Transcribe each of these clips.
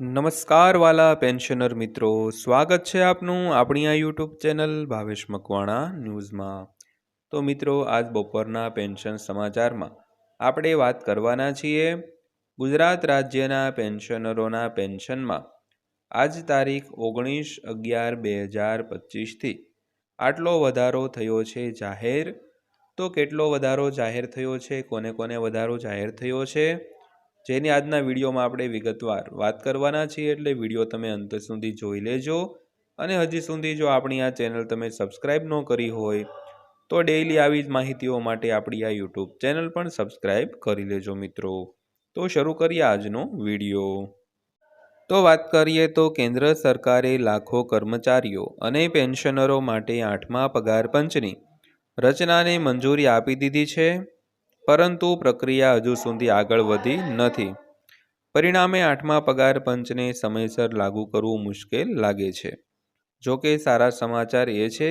નમસ્કાર વાલા પેન્શનર મિત્રો, સ્વાગત છે આપનું આપણી આ યુટ્યુબ ચેનલ ભાવેશ મકવાણા ન્યૂઝમાં. તો મિત્રો, આજ બપોરના પેન્શન સમાચારમાં આપણે વાત કરવાના છીએ ગુજરાત રાજ્યના પેન્શનરોના પેન્શનમાં. આજ તારીખ ઓગણીસ અગિયાર બે હજાર પચીસથી આટલો વધારો થયો છે જાહેર. તો કેટલો વધારો જાહેર થયો છે? કોને કોને વધારો જાહેર થયો છે? જેની આજના વિડીયોમાં આપણે વિગતવાર વાત કરવાના છીએ એટલે વીડિયો તમે અંત સુધી જોઈ લેજો. અને હજી સુધી જો આપણી આ ચેનલ તમે સબસ્ક્રાઈબ ન કરી હોય, તો ડેઈલી આવી જ માહિતીઓ માટે આપણી આ યુટ્યુબ ચેનલ પણ સબસ્ક્રાઈબ કરી લેજો મિત્રો. તો શરૂ કરીએ આજનો વીડિયો. તો વાત કરીએ તો કેન્દ્ર સરકારે લાખો કર્મચારીઓ અને પેન્શનરો માટે આઠમા પગાર પંચની રચનાને મંજૂરી આપી દીધી છે. પરંતુ પ્રક્રિયા હજુ સુધી આગળ વધી નથી. પરિણામે આઠમા પગાર પંચને સમયસર લાગુ કરવું મુશ્કેલ લાગે છે. જો કે સારા સમાચાર એ છે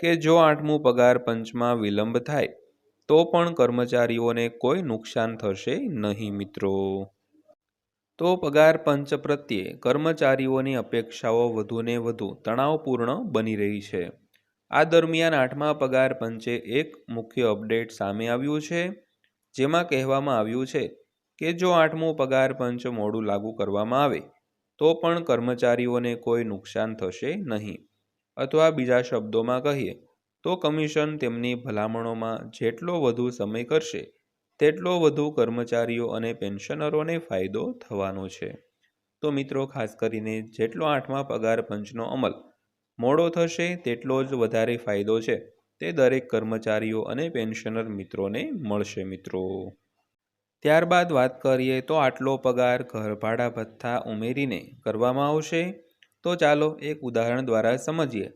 કે જો આઠમું પગાર પંચમાં વિલંબ થાય, તો પણ કર્મચારીઓને કોઈ નુકસાન થશે નહીં મિત્રો. તો પગાર પંચ પ્રત્યે કર્મચારીઓની અપેક્ષાઓ વધુને વધુ તણાવપૂર્ણ બની રહી છે. આ દરમિયાન આઠમા પગાર પંચે એક મુખ્ય અપડેટ સામે આવ્યું છે, જેમાં કહેવામાં આવ્યું છે કે જો આઠમું પગાર પંચ મોડું લાગુ કરવામાં આવે, તો પણ કર્મચારીઓને કોઈ નુકસાન થશે નહીં. અથવા બીજા શબ્દોમાં કહીએ, તો કમિશન તેમની ભલામણોમાં જેટલો વધુ સમય કરશે, તેટલો વધુ કર્મચારીઓ અને પેન્શનરોને ફાયદો થવાનો છે. તો મિત્રો, ખાસ કરીને જેટલો આઠમા પગાર પંચનો અમલ મોડો થશે તેટલો જ વધારે ફાયદો છે. તે દરેક કર્મચારીઓ અને પેન્શનર મિત્રોને મળશે મિત્રો. ત્યારબાદ વાત કરીએ તો આટલો પગાર ઘરભાડા ભથ્થા ઉમેરીને કરવામાં આવશે. તો ચાલો એક ઉદાહરણ દ્વારા સમજીએ.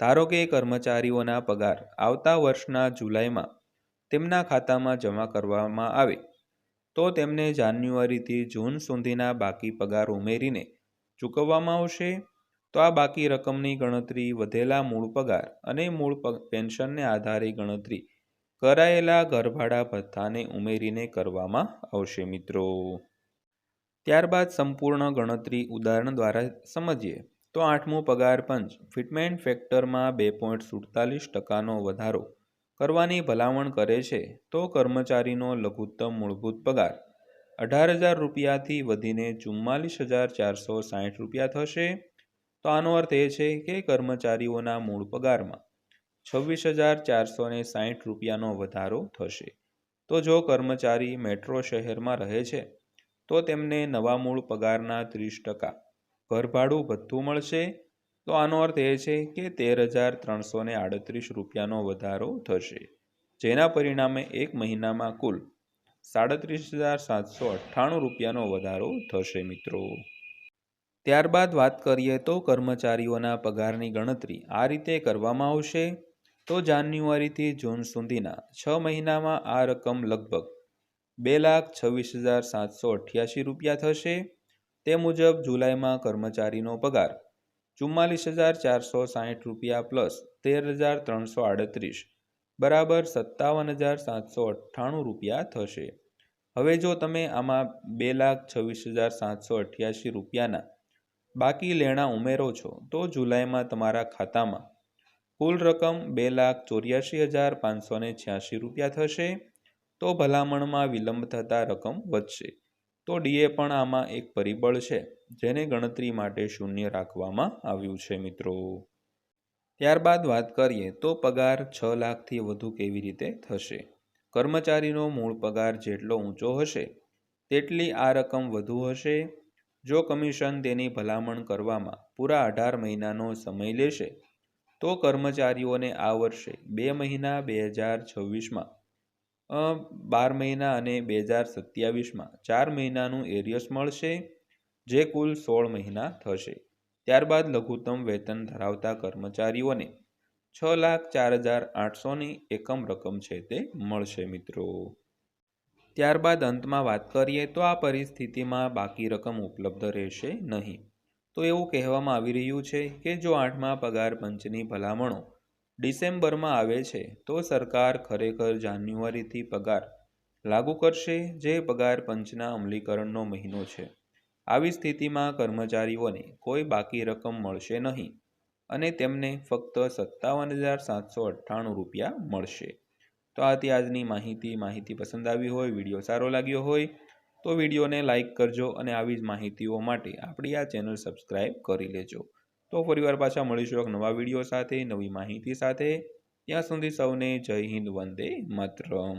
ધારો કે કર્મચારીઓના પગાર આવતા વર્ષના જુલાઈમાં તેમના ખાતામાં જમા કરવામાં આવે. તો તેમને જાન્યુઆરીથી જૂન સુધીના બાકી પગાર ઉમેરીને ચૂકવવામાં આવશે. તો આ બાકી રકમની ગણતરી, વધેલા મૂળ પગાર અને મૂળ પેન્શનને આધારે ગણતરી કરાયેલા ઘરભાડા ભથ્થાને ઉમેરીને કરવામાં આવશે મિત્રો. ત્યારબાદ સંપૂર્ણ ગણતરી ઉદાહરણ દ્વારા સમજીએ. તો આઠમું પગાર પંચ, ફિટમેન્ટ ફેક્ટરમાં બે પોઈન્ટ સુડતાલીસ ટકાનો વધારો કરવાની ભલામણ કરે છે, તો કર્મચારીનો લઘુત્તમ મૂળભૂત પગાર અઢાર હજાર રૂપિયાથી વધીને ચુમ્માલીસ હજાર ચારસો સાઠ રૂપિયા થશે. તો આનો અર્થ એ છે કે કર્મચારીઓના મૂળ પગારમાં છવ્વીસ હજાર ચારસો ને સાહીઠ રૂપિયાનો વધારો થશે. તો જો કર્મચારી મેટ્રો શહેરમાં રહે છે, તો તેમને નવા મૂળ પગારના ત્રીસ ટકા ઘરભાડું ભથ્થું મળશે. તો આનો અર્થ એ છે કે તેર હજાર ત્રણસો ને આડત્રીસ રૂપિયાનો વધારો થશે, જેના પરિણામે એક મહિનામાં કુલ સાડત્રીસ હજાર સાતસો અઠ્ઠાણું રૂપિયાનો વધારો થશે મિત્રો. ત્યારબાદ વાત કરીએ તો કર્મચારીઓના પગારની ગણતરી આ રીતે કરવામાં આવશે. તો જાન્યુઆરીથી જૂન સુધીના છ મહિનામાં આ રકમ લગભગ બે લાખ છવ્વીસ હજાર સાતસો અઠ્યાસી રૂપિયા થશે. તે મુજબ જુલાઈમાં કર્મચારીનો પગાર ચુમ્માલીસ હજાર ચારસો સાહીઠ રૂપિયા પ્લસ તેર હજાર ત્રણસો આડત્રીસ બરાબર સત્તાવન હજાર સાતસો અઠ્ઠાણું રૂપિયા થશે. હવે જો તમે આમાં બે લાખ છવ્વીસ હજાર સાતસો અઠ્યાસી રૂપિયાના બાકી લેણા ઉમેરો છો, તો જુલાઈમાં તમારા ખાતામાં કુલ રકમ બે લાખ ચોર્યાસી હજાર પાંચસો ને છ્યાસી રૂપિયા થશે, તો ભલામણમાં વિલંબ થતાં રકમ વધશે. તો ડીએ પણ આમાં એક પરિબળ છે, જેને ગણતરી માટે શૂન્ય રાખવામાં આવ્યું છે, મિત્રો. ત્યારબાદ વાત કરીએ, તો પગાર છ લાખથી વધુ કેવી રીતે થશે? કર્મચારીનો મૂળ પગાર જેટલો ઊંચો હશે, તેટલી આ રકમ વધુ હશે જો કમિશન તેની ભલામણ કરવામાં પૂરા અઢાર મહિનાનો સમય લેશે, તો કર્મચારીઓને આ વર્ષે બે મહિના બે હજાર છવ્વીસમાં બાર મહિના અને બે હજાર સત્યાવીસમાં ચાર મહિનાનું એરિયસ મળશે, જે કુલ સોળ મહિના થશે. ત્યારબાદ લઘુત્તમ વેતન ધરાવતા કર્મચારીઓને છ લાખ ચાર હજાર આઠસોની એકમ રકમ છે તે મળશે મિત્રો. ત્યારબાદ અંતમાં વાત કરીએ તો આ પરિસ્થિતિમાં બાકી રકમ ઉપલબ્ધ રહેશે નહીં. તો એવું કહેવામાં આવી રહ્યું છે કે જો આઠમા પગાર પંચની ભલામણો ડિસેમ્બરમાં આવે છે, તો સરકાર ખરેખર જાન્યુઆરીથી પગાર લાગુ કરશે, જે પગાર પંચના અમલીકરણનો મહિનો છે. આવી સ્થિતિમાં કર્મચારીઓને કોઈ બાકી રકમ મળશે નહીં અને તેમને ફક્ત સત્તાવન હજાર સાતસો અઠ્ઠાણું રૂપિયા મળશે. તો આથી આજની માહિતી. માહિતી પસંદ આવી હોય, વીડિયો સારો લાગ્યો હોય, તો વિડીયોને લાઇક કરજો અને આવી જ માહિતીઓ માટે આપણી આ ચેનલ સબસ્ક્રાઈબ કરી લેજો. તો ફરીવાર પાછા મળીશું એક નવા વીડિયો સાથે, નવી માહિતી સાથે. ત્યાં સુધી સૌને જય હિન્દ, વંદે માતરમ.